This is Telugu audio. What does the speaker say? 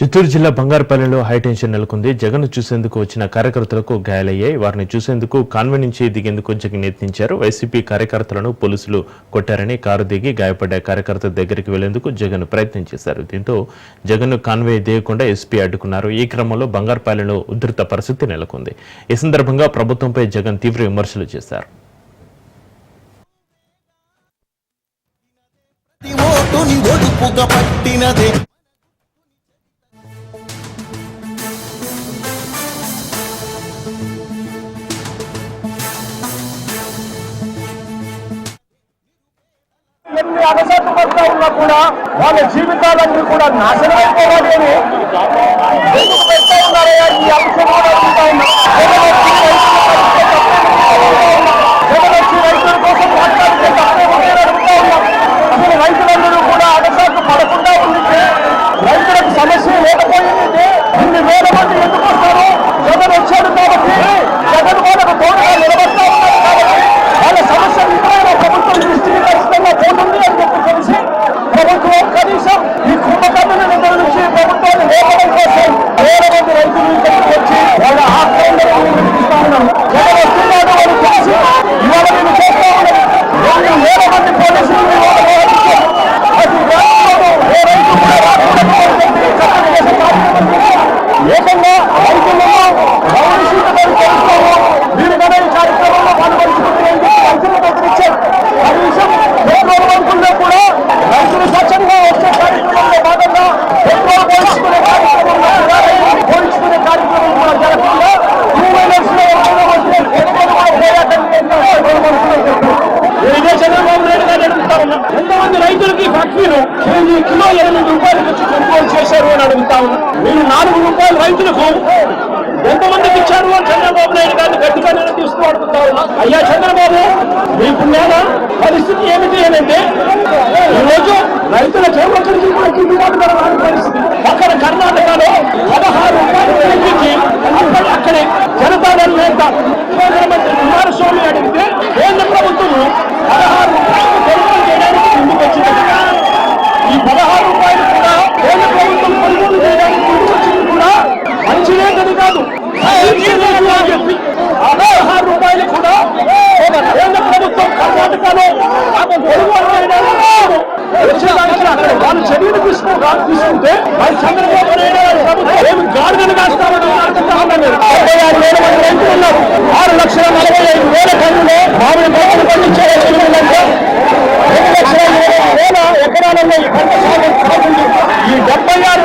చిత్తూరు జిల్లా బంగారుపల్లిలో హైటెన్షన్ నెలకొంది. జగన్ చూసేందుకు వచ్చిన కార్యకర్తలకు గాయాలయ్యాయి. వారిని చూసేందుకు కాన్వెంట్ నుంచి దిగేందుకు జగన్ యత్నించారు. వైసీపీ కార్యకర్తలను పోలీసులు కొట్టారని కారు దిగి గాయపడ్డ కార్యకర్త దగ్గరికి వెళ్ళేందుకు జగన్ ప్రయత్నం చేశారు. దీంతో జగన్ కాన్వే దిగకుండా ఎస్పీ అడ్డుకున్నారు. ఈ క్రమంలో బంగారుపల్లిలో ఉధృత పరిస్థితి నెలకొంది. ఈ సందర్భంగా ప్రభుత్వంపై జగన్ తీవ్ర విమర్శలు చేశారు. ఓటుని ఒడుపుగా పట్టినదే. ఎన్ని అగసట్టు పడుతూ ఉన్నా కూడా వాళ్ళ జీవితాలన్నీ కూడా నాశనం అయిపోవాలి అని పెడతా ఉన్నారయ్యా ఈ అంశం కూడా రైతులకి ఫ్యాక్టరీలు కేజీ కిలో ఎనిమిది రూపాయలకు వచ్చి కొనుగోలు చేశారు అని అడుగుతా ఉన్నా. మీరు నాలుగు రూపాయలు రైతులకు ఎంతమందికి ఇచ్చారు? అని చంద్రబాబు నాయుడు గారిని గట్టిగా నిలదీస్తూ అడుగుతా అయ్యా చంద్రబాబు మీ పుణ్యాన పరిస్థితి ఏమిటి అని అంటే ఈరోజు రైతుల ఒక్కరికి కూడా గిట్టుబాటు ధర రాని పరిస్థితి. అక్కడ కర్ణాటకలో పదహారు రూపాయలు తగ్గించి అక్కడ అక్కడే జనతాదళ నేత ప్రధానమంత్రి కుమారస్వామి అడిగితే కేంద్ర ప్రభుత్వం పదహారు రూపాయలు కొనుగోలు చేయడానికి ముందుకు వచ్చింది ఈ పదహారు రూపాయలు కూడా కేంద్ర ప్రభుత్వం కొనుగోలు చేయడానికి ముందుకు వచ్చింది కూడా మంచిదేదని కాదు. మంచిదేని అని చెప్పి ఆ పదహారు రూపాయలు కూడా కేంద్ర ప్రభుత్వం కర్ణాటకలో వాళ్ళు చర్యలు తీసుకో తీసుకుంటే మరి చంద్రబాబు నాయుడు ప్రభుత్వం ఏమి గాడిదలు ఆరు ఉన్నారు. ఆరు లక్షల నలభై ఐదు వేల టన్నులు మామిడి పంటలు పండించే ఎకరాలలో పంట సాగు ఈ డెబ్బై ఆరు